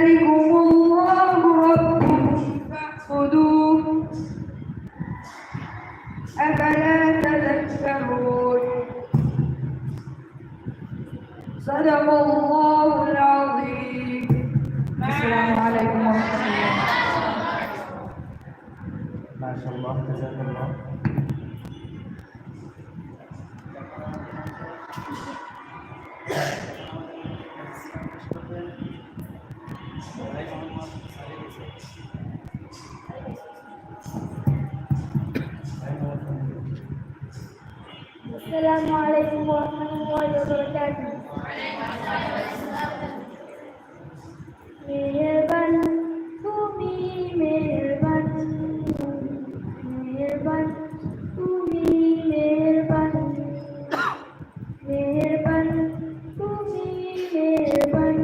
ذلكم الله ربكم فاعبدوه. أفلا تذكرون؟ صدق الله العظيم. السلام عليكم ورحمة الله. ما شاء الله جزاك الله. السلام عليكم ورحمة الله وبركاته মেহরবান, তুমি মেহরবান মেহরবান, তুমি মেহরবান মেহরবান, তুমি মেহরবান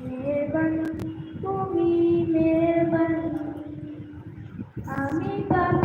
মেহরবান, তুমি মেহরবান। আমি বাবা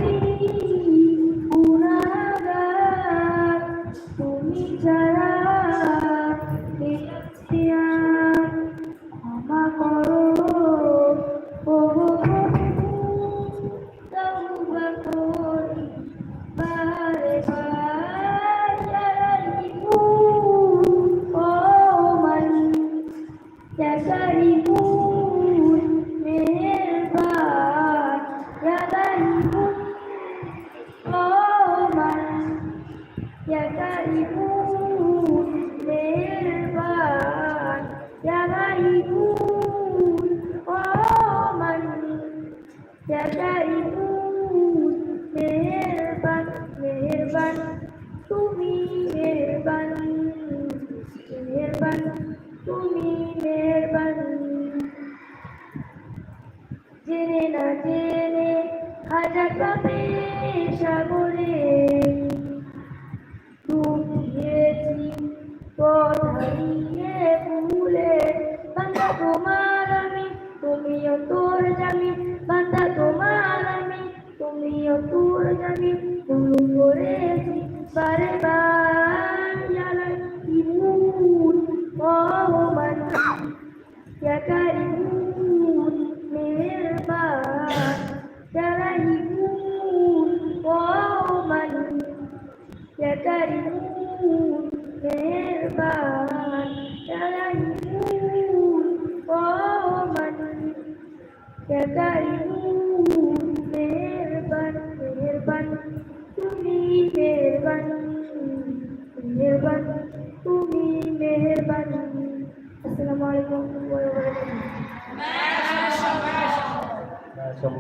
এখন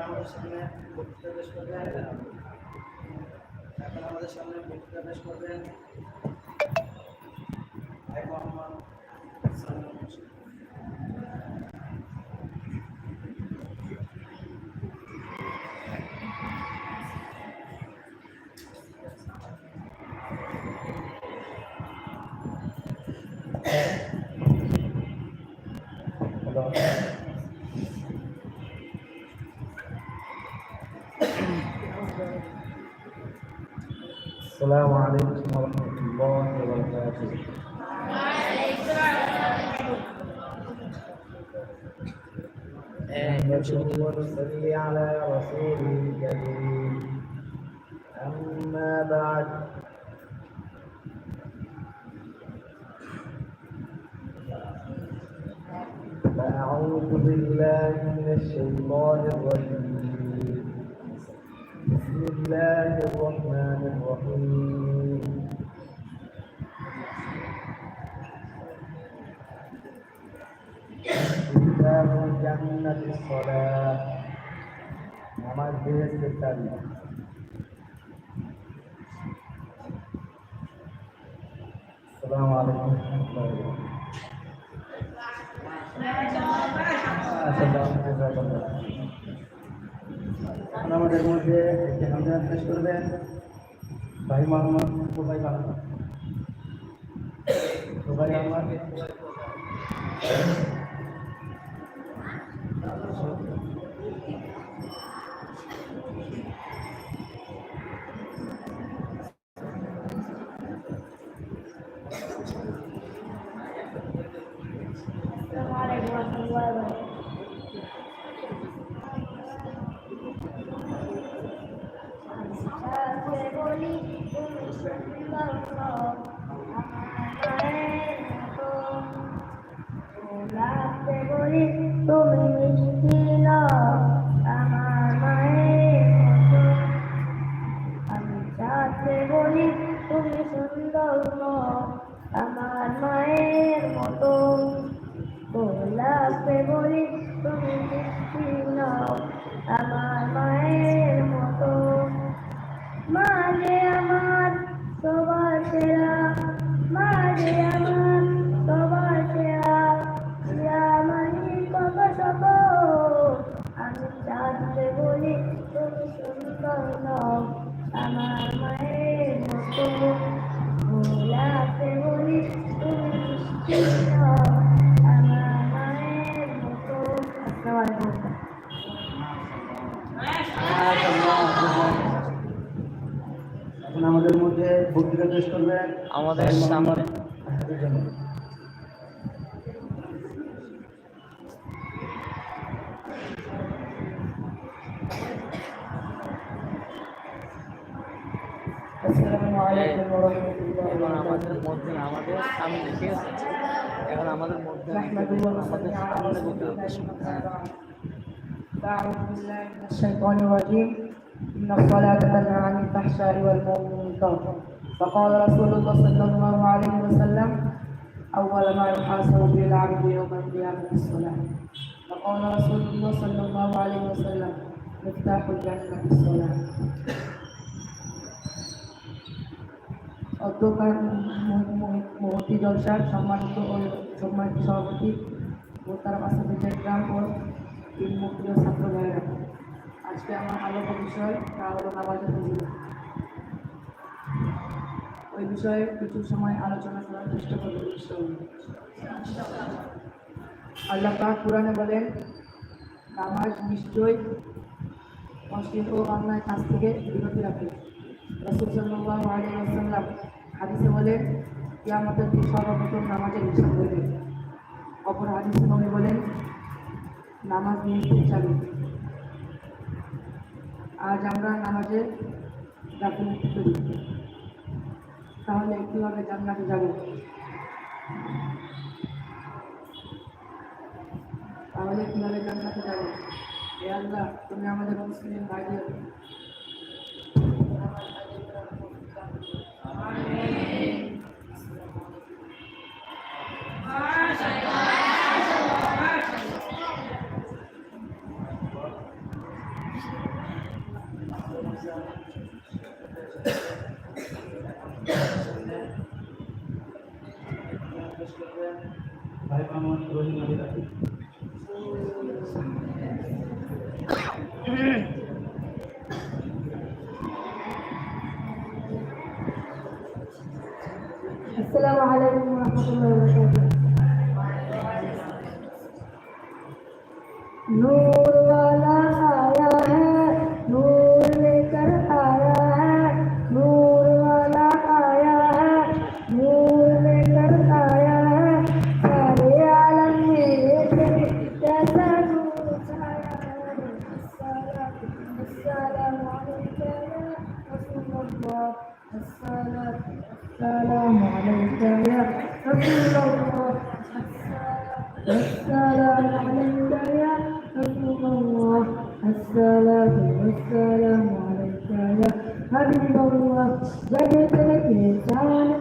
আমাদের সামনে বক্তৃতা পেশ করবেন এখন আমাদের সামনে বক্তৃতা পেশ করবেন السلام عليكم ورحمة الله وبركاته. نحمده ونصلي على رسوله الكريم. أما بعد أعوذ بالله من الشيطان الرجيم بسم الله الرحمن الرحيم كتاب الجنة الصلاة نماز بيت التاريخ السلام عليكم ورحمة الله وبركاته আমাদের মধ্যে এখান থেকে শেষ করবেন ভাই মোহাম্মদ সবাই ভালো সবাই আমার Thank you. আমি বলি, তুমি সুন্দর আমার মায়ের মতো। গোলাপে বলি, তুমি মিষ্টি আমার মায়ের মতো। মাঝে আমার সবার সেরা, মাঝে আমার সবার সেরা। ইয়ামানি কত সব আমি চাঁদে বলি, তুমি সুন্দর নও। আমার মায়ের মতো গোলাপে বলি তুমি মিষ্টি নও আমার মায়ের মতো এখন আমাদের মধ্যে বক্তৃতা পেশ করবেন। আমাদের সামনে- فأعوذ بالله من الشيطان الرجيم إن الصلاة تنهى عن الفحشاء والمنكر فقال رسول الله صلى الله عليه وسلم أول ما يحاسب به العبد يوم القيامة الصلاة وقال رسول الله صلى الله عليه وسلم مفتاح الجنة الصلاة অধ্যকার মহতি জলসার সম্মানিত ও সম্মানিত সভাপতি তার পাশাপাশি গ্রাম ও তিন মুক্তিয় ছাত্র ভাইরা আজকে আমার আলোক বিষয় তা হলো ফজিলত ওই বিষয়ে কিছু সময় আলোচনা করার চেষ্টা করব। আল্লাহ পাক কোরআনে বলেন, নামাজ নিশ্চয়ই অশ্লীল ও অন্যায় কাজ থেকে বিরতি রাখে। রসুল সাল্লাহ আলী আসাল্লাম হাদিসে বলেন, কিয়ামতের দিন সর্বপ্রথম নামাজের হিসাব হইবে। অপর হাদিসে নবী বলেন নামাজ নিয়ে চাবি আজ আমরা নামাজে গাফিলতি করি। তাহলে কীভাবে জান্নাতে যাব? তাহলে কীভাবে জান্নাতে যাব? এ আল্লাহ, তুমি আমাদের মুসলিম ভাইদের ভাই মোহাম্মদ রহিম আলী রাখি السلام عليكم ورحمة الله وبركاته नूर Esselamu Aleyke ya Habiballah Cennetlere insan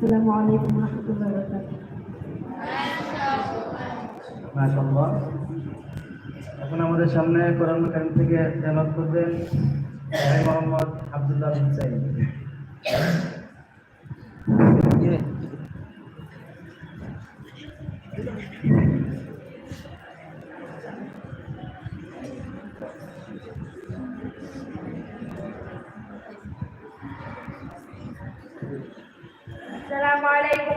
আসসালামু আলাইকুম রহমতুল্লাহ মাশাআল্লাহ। এখন আমাদের সামনে কোরআন কারিম থেকে তেলাওয়াত করবেন মোহাম্মদ আব্দুল্লাহ বিন সাইদ। Yeah.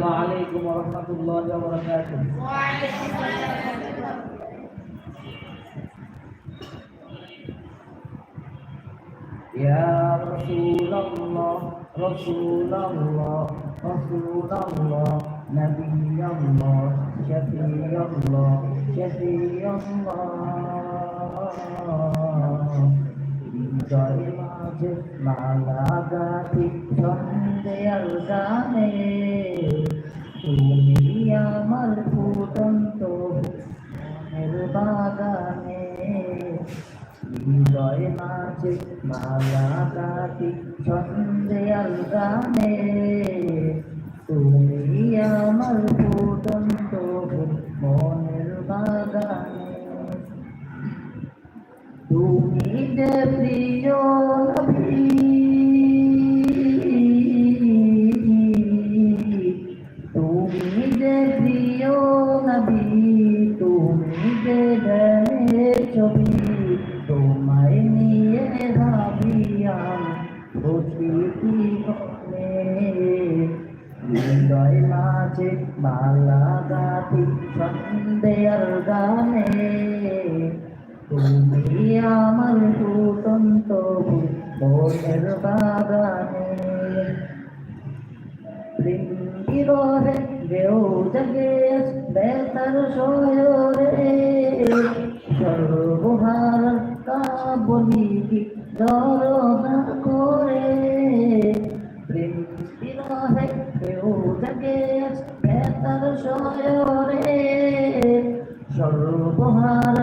السلام عليكم ورحمة الله وبركاته يا رسول الله رسول الله رسول الله نبي الله شفيع الله شفيع الله হৃদয় মাঝে মালা গাথি সন্দেয়ার গানে তুমি আমার ফুটন্ত বাগানে হৃদয় মাঝে মালা গাথি সন্দেয়ার গানে তুমি আমার ফুটন্ত মনের বাগানে তুমি যে প্রিয় সর্বহার বলি কি দরদা করে। প্রেম বিরহে দেও জগে, বেতার সয়রে। সর্বহার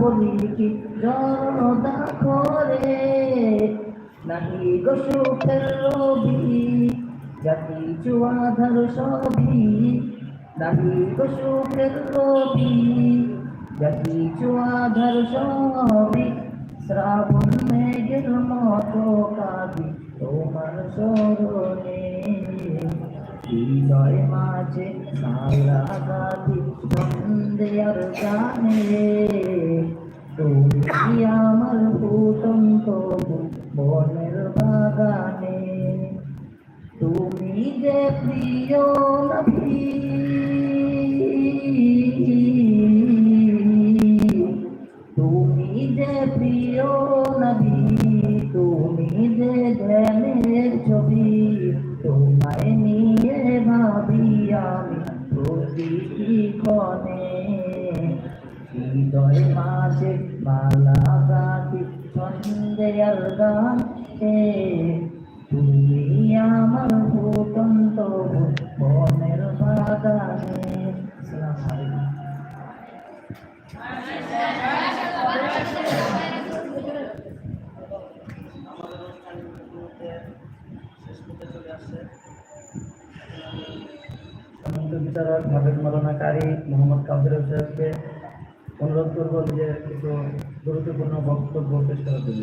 বলি কি দরদা করে। নাহি গো সুখের রবি জাতি চুয়াধার সবই। নাহি গো সুখের রবি জাতি চুয়াধার সবই শ্রাবণ মেঘের মতো কাঁদি তোমার স্মরণে হৃদয় মাঝে সারা গাদি সন্দেয়ার গানে তুমি আমার ফুটন্ত বনের বাগানে তুমি যে প্রিয় নবী প্রিয় নবী তুমি যে ধ্যানের ছবি, তোমায় নিয়ে ভাবি আমি প্রতিটি ক্ষণে। হৃদয় মাঝে মালা গাতি সন্দেয়ার গান তুমি আমার ফুটন্ত বনের বাগানে। আসসালামু আলাইকুম আমাদের অনুষ্ঠান ইতিমধ্যে শেষ আসছে সমস্ত বিচারক ভাবের মালনাকারী মোহাম্মদ কাদের হোসেনকে অনুরোধ করব যে কিছু গুরুত্বপূর্ণ বক্তব্য পেশ করার জন্য।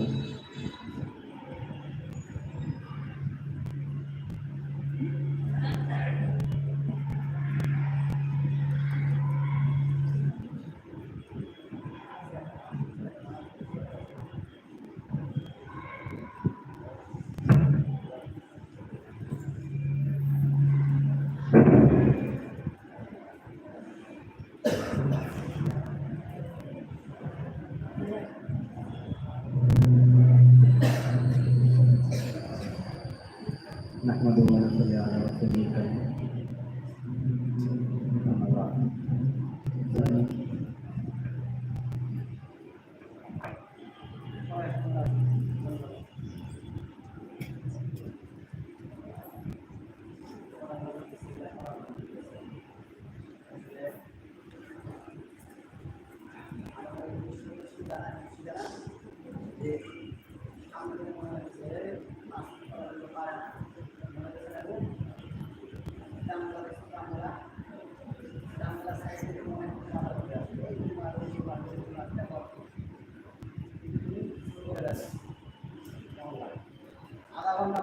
আধা ঘণ্টা